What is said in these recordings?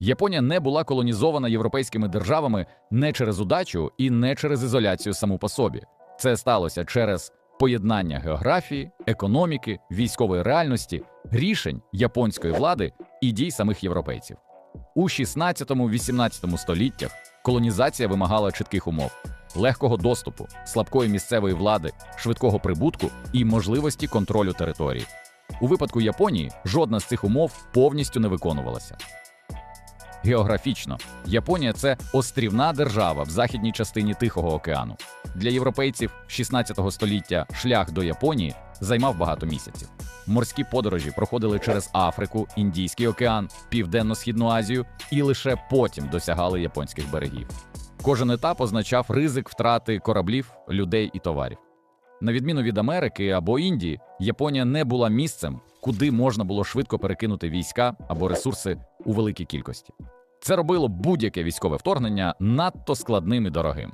Японія не була колонізована європейськими державами не через удачу і не через ізоляцію саму по собі. Це сталося через поєднання географії, економіки, військової реальності, рішень японської влади і дій самих європейців. У 16-18 століттях колонізація вимагала чітких умов, легкого доступу, слабкої місцевої влади, швидкого прибутку і можливості контролю території. У випадку Японії жодна з цих умов повністю не виконувалася. Географічно Японія це острівна держава в західній частині Тихого океану. Для європейців 16 століття шлях до Японії займав багато місяців. Морські подорожі проходили через Африку, Індійський океан, Південно-Східну Азію і лише потім досягали японських берегів. Кожен етап означав ризик втрати кораблів, людей і товарів. На відміну від Америки або Індії, Японія не була місцем, куди можна було швидко перекинути війська або ресурси у великій кількості. Це робило будь-яке військове вторгнення надто складним і дорогим.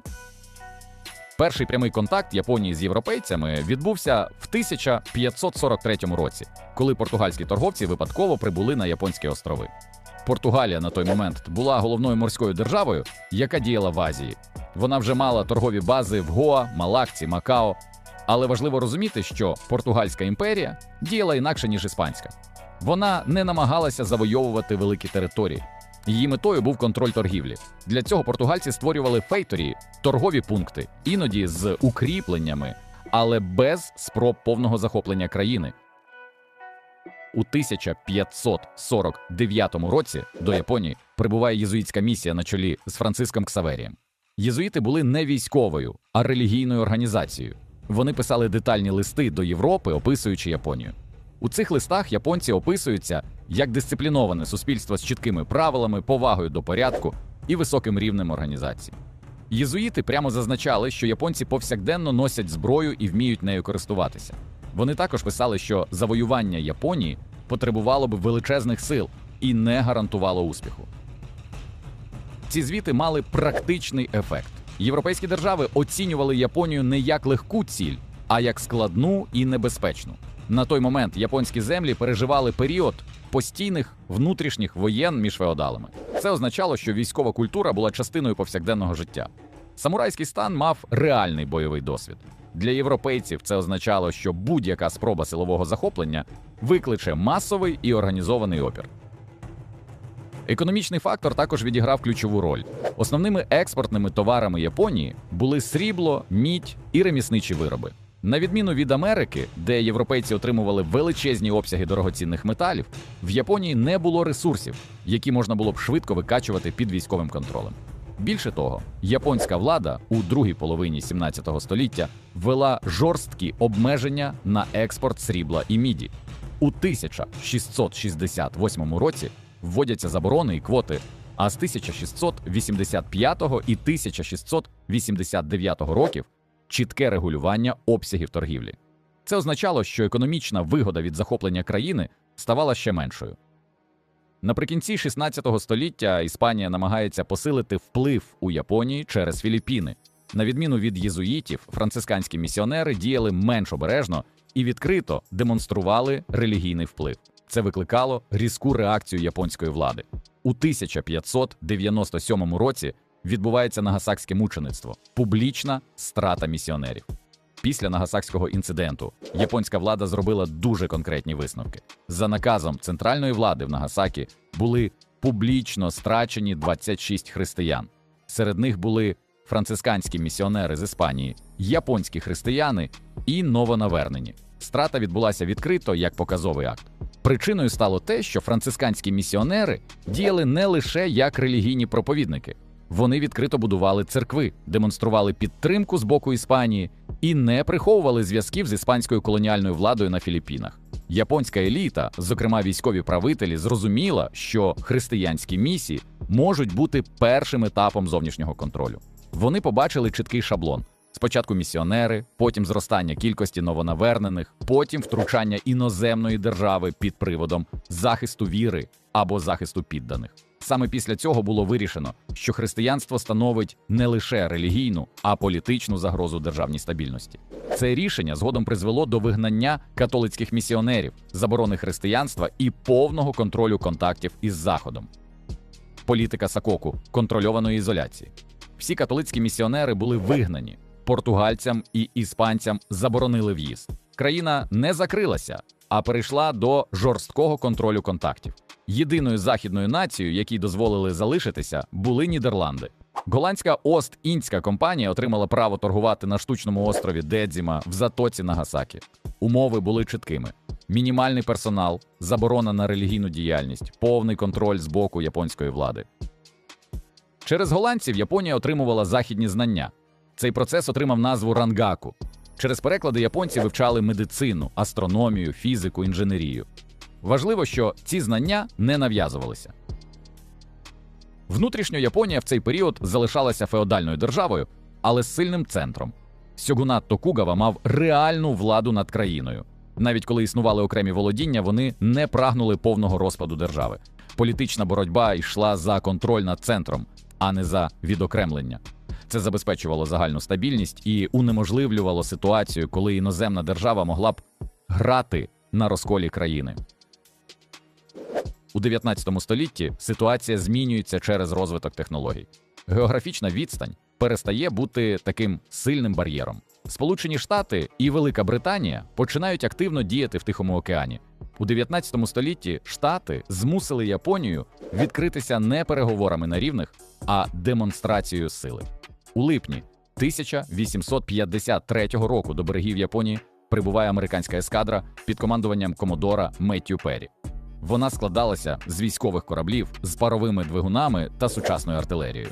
Перший прямий контакт Японії з європейцями відбувся в 1543 році, коли португальські торговці випадково прибули на японські острови. Португалія на той момент була головною морською державою, яка діяла в Азії. Вона вже мала торгові бази в Гоа, Малакці, Макао. Але важливо розуміти, що португальська імперія діяла інакше ніж іспанська. Вона не намагалася завойовувати великі території. Її метою був контроль торгівлі. Для цього португальці створювали фейторії, торгові пункти, іноді з укріпленнями, але без спроб повного захоплення країни. У 1549 році до Японії прибуває єзуїтська місія на чолі з Франциском Ксаверієм. Єзуїти були не військовою, а релігійною організацією. Вони писали детальні листи до Європи, описуючи Японію. У цих листах японці описуються як дисципліноване суспільство з чіткими правилами, повагою до порядку і високим рівнем організації. Єзуїти прямо зазначали, що японці повсякденно носять зброю і вміють нею користуватися. Вони також писали, що завоювання Японії потребувало б величезних сил і не гарантувало успіху. Ці звіти мали практичний ефект. Європейські держави оцінювали Японію не як легку ціль, а як складну і небезпечну. На той момент японські землі переживали період постійних внутрішніх воєн між феодалами. Це означало, що військова культура була частиною повсякденного життя. Самурайський стан мав реальний бойовий досвід. Для європейців це означало, що будь-яка спроба силового захоплення викличе масовий і організований опір. Економічний фактор також відіграв ключову роль. Основними експортними товарами Японії були срібло, мідь і ремісничі вироби. На відміну від Америки, де європейці отримували величезні обсяги дорогоцінних металів, в Японії не було ресурсів, які можна було б швидко викачувати під військовим контролем. Більше того, японська влада у другій половині 17 століття ввела жорсткі обмеження на експорт срібла і міді. У 1668 році вводяться заборони і квоти, а з 1685 і 1689 років чітке регулювання обсягів торгівлі. Це означало, що економічна вигода від захоплення країни ставала ще меншою. Наприкінці 16 століття Іспанія намагається посилити вплив у Японії через Філіппіни. На відміну від єзуїтів, францисканські місіонери діяли менш обережно і відкрито демонстрували релігійний вплив. Це викликало різку реакцію японської влади. У 1597 році відбувається нагасакське мучеництво публічна страта місіонерів. Після нагасакського інциденту японська влада зробила дуже конкретні висновки. За наказом центральної влади в Нагасакі були публічно страчені 26 християн. Серед них були францисканські місіонери з Іспанії, японські християни і новонавернені. Страта відбулася відкрито як показовий акт. Причиною стало те, що францисканські місіонери діяли не лише як релігійні проповідники, вони відкрито будували церкви, демонстрували підтримку з боку Іспанії і не приховували зв'язків з іспанською колоніальною владою на Філіппінах. Японська еліта, зокрема військові правителі, зрозуміла, що християнські місії можуть бути першим етапом зовнішнього контролю. Вони побачили чіткий шаблон. Спочатку місіонери, потім зростання кількості новонавернених, потім втручання іноземної держави під приводом захисту віри або захисту підданих. Саме після цього було вирішено, що християнство становить не лише релігійну, а політичну загрозу державній стабільності. Це рішення згодом призвело до вигнання католицьких місіонерів, заборони християнства і повного контролю контактів із Заходом. політика Сакоку, контрольованої ізоляції. Всі католицькі місіонери були вигнані. Португальцям і іспанцям заборонили в'їзд. Країна не закрилася, а перейшла до жорсткого контролю контактів. Єдиною західною нацією, якій дозволили залишитися, були Нідерланди. Голландська Ост-Індська компанія отримала право торгувати на штучному острові Дедзіма в затоці Нагасакі. Умови були чіткими: мінімальний персонал, заборона на релігійну діяльність, повний контроль з боку японської влади. Через голландців Японія отримувала західні знання. Цей процес отримав назву рангаку. Через переклади японці вивчали медицину, астрономію, фізику, інженерію. Важливо, що ці знання не нав'язувалися. Внутрішньо Японія в цей період залишалася феодальною державою, але з сильним центром. Сьогунат Токугава мав реальну владу над країною. Навіть коли існували окремі володіння, вони не прагнули повного розпаду держави. Політична боротьба йшла за контроль над центром, а не за відокремлення. Це забезпечувало загальну стабільність і унеможливлювало ситуацію, коли іноземна держава могла б грати на розколі країни. У 19 столітті ситуація змінюється через розвиток технологій. Географічна відстань перестає бути таким сильним бар'єром. Сполучені Штати і Велика Британія починають активно діяти в Тихому океані. У 19 столітті Штати змусили Японію відкритися не переговорами на рівних, а демонстрацією сили. У липні 1853 року до берегів Японії прибуває американська ескадра під командуванням комодора Меттю Перрі. Вона складалася з військових кораблів з паровими двигунами та сучасною артилерією.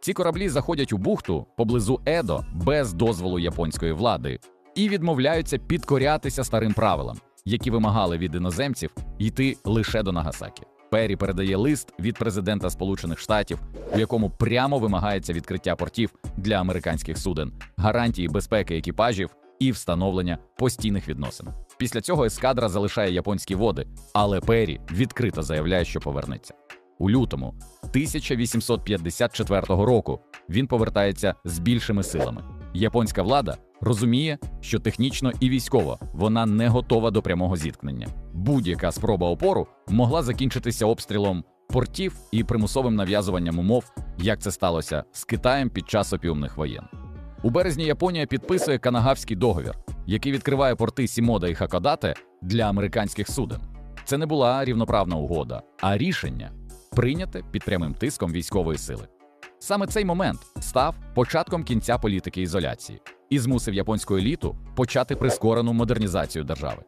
Ці кораблі заходять у бухту поблизу Едо без дозволу японської влади і відмовляються підкорятися старим правилам, які вимагали від іноземців йти лише до Нагасакі. Перрі передає лист від президента Сполучених Штатів, у якому прямо вимагається відкриття портів для американських суден, гарантії безпеки екіпажів і встановлення постійних відносин. Після цього ескадра залишає японські води, але Перрі відкрито заявляє, що повернеться. У лютому 1854 року він повертається з більшими силами. Японська влада розуміє, що технічно і військово вона не готова до прямого зіткнення. Будь-яка спроба опору могла закінчитися обстрілом портів і примусовим нав'язуванням умов, як це сталося з Китаєм під час опіумних воєн. У березні Японія підписує Канагавський договір, який відкриває порти Сімода і Хакодате для американських суден. Це не була рівноправна угода, а рішення прийняте під прямим тиском військової сили. Саме цей момент став початком кінця політики ізоляції і змусив японську еліту почати прискорену модернізацію держави.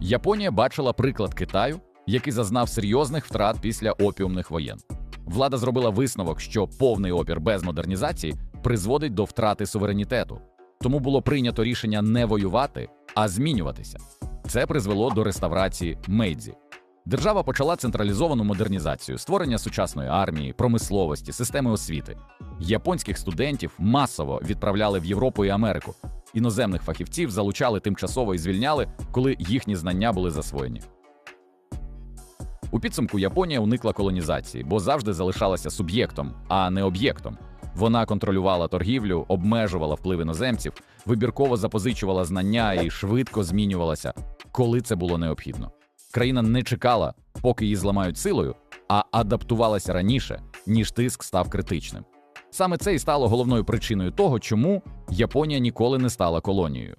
Японія бачила приклад Китаю, який зазнав серйозних втрат після опіумних воєн. Влада зробила висновок, що повний опір без модернізації призводить до втрати суверенітету, тому було прийнято рішення не воювати, а змінюватися. Це призвело до реставрації Мейдзі. Держава почала централізовану модернізацію, створення сучасної армії, промисловості, системи освіти. Японських студентів масово відправляли в Європу і Америку. Іноземних фахівців залучали тимчасово і звільняли, коли їхні знання були засвоєні. У підсумку Японія уникла колонізації, бо завжди залишалася суб'єктом, а не об'єктом. Вона контролювала торгівлю, обмежувала вплив іноземців, вибірково запозичувала знання і швидко змінювалася, коли це було необхідно. Країна не чекала, поки її зламають силою, а адаптувалася раніше, ніж тиск став критичним. Саме це і стало головною причиною того, чому Японія ніколи не стала колонією.